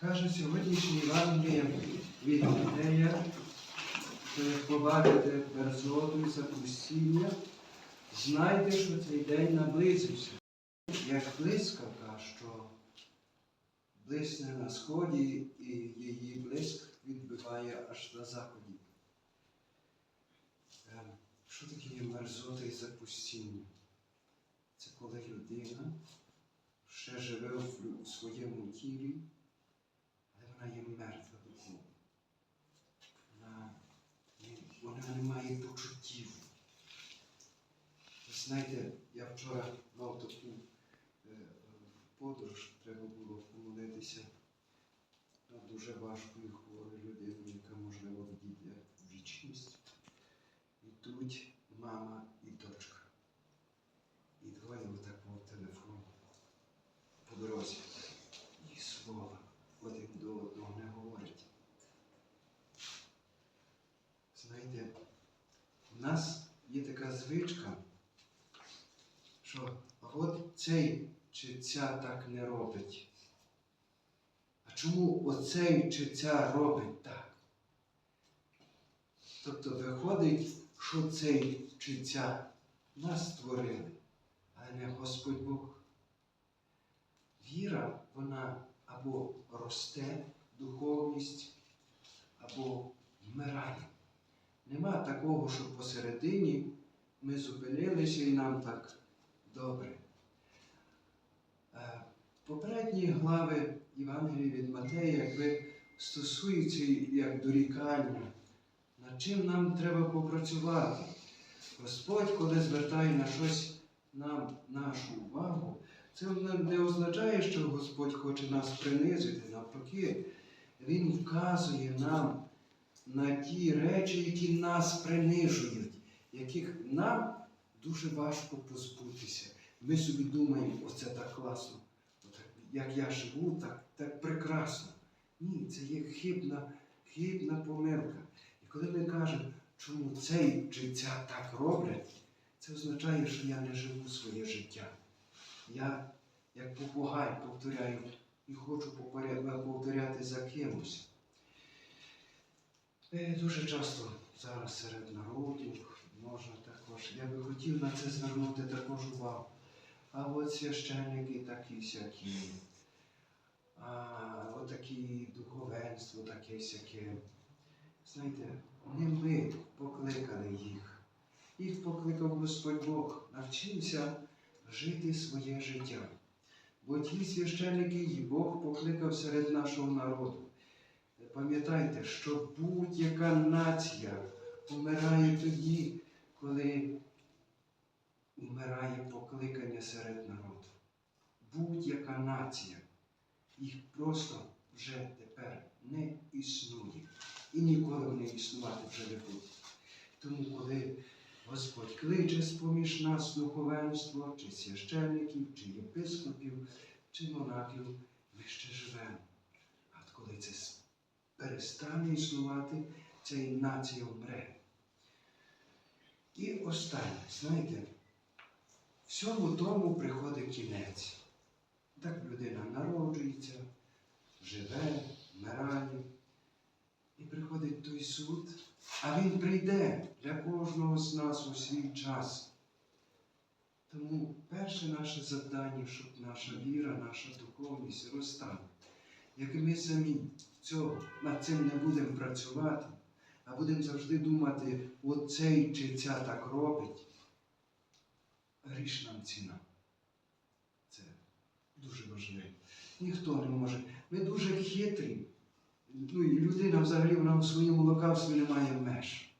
Каже сьогоднішній Євангеліє від Матея, що як побачите і запустіння, знайте, що цей день наблизився. Як блискавка, що блисне на сході, і її блиск відбиває аж на заході. Ем, Що таке мерзота і запустіння? Це коли людина ще живе в своєму тілі, вона є мертва духовно. Вона, вона не має почуттів. Ви знаєте, я вчора мав таку е, е, подорож, треба було помолитися над дуже важкою хворою людиною, яка, можливо, відійде в вічність. Ідуть мама і дочка. І двоє отак по телефону по дорозі. І слова один до одного не говорять. Знаєте, в нас є така звичка, що от цей чи ця так не робить. А чому оцей чи ця робить так? Тобто виходить, що цей чи ця нас створили, але не Господь Бог. Віра, вона або росте духовність, або вмирає. Нема такого, що посередині ми зупинилися і нам так добре. Е, Попередні глави Євангелії від Матея, якби стосуються як дорікання, над чим нам треба попрацювати. Господь, коли звертає на щось нам нашу увагу, це не означає, що Господь хоче нас принизити. Навпаки, Він вказує нам на ті речі, які нас принижують, яких нам дуже важко позбутися. Ми собі думаємо, оце так класно, як я живу, так, так прекрасно. Ні, це є хибна, хибна помилка. І коли ми кажемо, чому цей чи ця так роблять, це означає, що я не живу своє життя. Я, як попугай, повторяю і хочу повторяти за кимось. Е, Дуже часто зараз серед народів можна також. Я би хотів на це звернути також увагу. А от священники такі всякі, а, отакі духовенство, таке всяке. Знаєте, не ми покликали їх. Їх покликав Господь Бог. Навчимося жити своє життя. Бо ті священники і Бог покликав серед нашого народу. Пам'ятайте, що будь-яка нація помирає тоді, коли вмирає покликання серед народу. Будь-яка нація. Їх просто вже тепер не існує. І ніколи вони існувати вже не будуть. Тому, коли Господь кличе з-поміж нас духовенство, чи священників, чи єпископів, чи монахів, ми ще живемо. А коли це перестане існувати, і нація вмре. І останнє, знаєте, всьому тому приходить кінець. Так людина народжується, живе, вмирає. І приходить той суд, а він прийде для кожного з нас у свій час. Тому перше наше завдання, щоб наша віра, наша духовність ростала. Як ми самі цього, над цим не будемо працювати, а будемо завжди думати, оцей чи ця так робить, гріш нам ціна. Це дуже важливо. Ніхто не може. Ми дуже хитрі. Ну і людина взагалі вона в своєму лукавстві не має меж.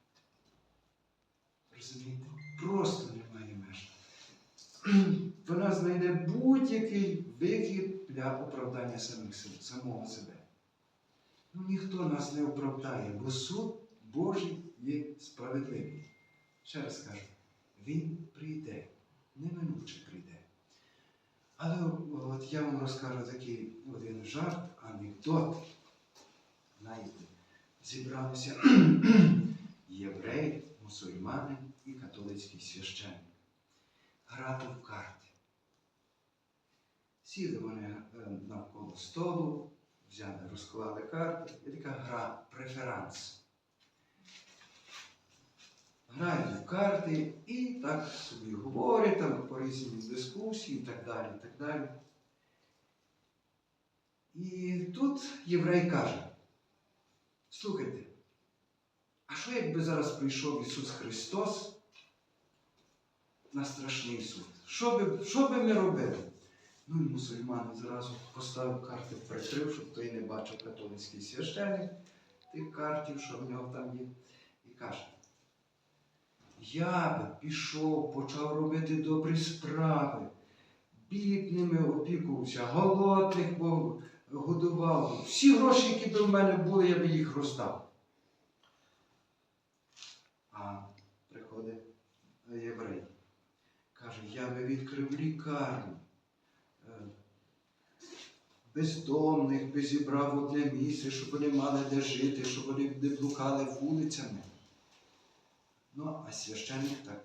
Розумієте? Просто немає меж. Вона знайде будь-який вихід для оправдання самих самого себе. Ну ніхто нас не оправдає, бо суд Божий є справедливий. Ще раз кажу, він прийде, неминуче прийде. Але от я вам розкажу такий один жарт, анекдот. Знаєте, зібралися євреї, мусульмани і католицький священник. Грати в карти. Сіли вони е, навколо столу, взяли, розклали карти. Є така гра преферанс. Грають в карти і так собі говорять, там по різні дискусії і так далі. І так далі. І тут єврей каже: слухайте, а що якби зараз прийшов Ісус Христос на страшний суд? Що би, що би ми робили? Ну і мусульмани зразу поставив карти прикрив, щоб той не бачив католицький священник тих картів, що в нього там є, і каже. Я би пішов, почав робити добрі справи, бідними опікувався, голодних годував. Всі гроші, які б в мене були, я би їх роздав. А приходить єврей. Каже, я би відкрив лікарню. Бездомних би зібрав в одне місце, щоб вони мали де жити, щоб вони не блукали вулицями. Ну, а священник так,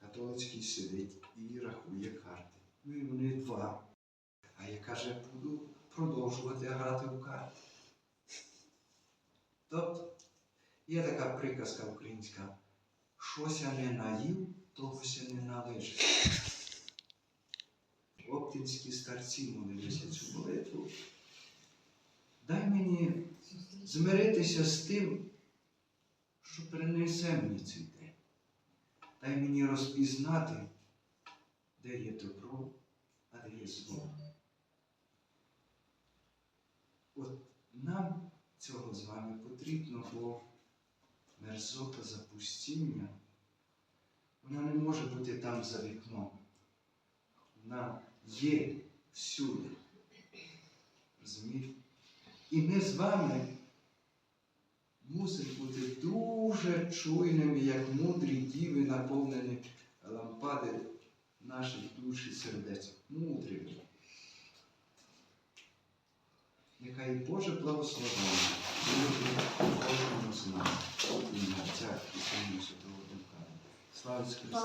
католицький сидить і рахує карти. Ну і вони два. А я каже, буду продовжувати грати в карти. Тобто є така приказка українська, щося не наїв, тогося не належить. Оптинські старці молилися цю молитву. Дай мені змиритися з тим, що перенесе мені цей день. Дай мені розпізнати, де є добро, а де є зло. От нам цього з вами потрібно, бо мерзота запустіння, вона не може бути там за вікном. Вона є всюди. Розумієте? І ми з вами мусимо бути дуже чуйними, як мудрі діви, наповнені лампади наших душ і сердець. Мудрими. Нехай Боже благословення кожному з нас. Отця і Сина і Святого Духа. Слава Христу!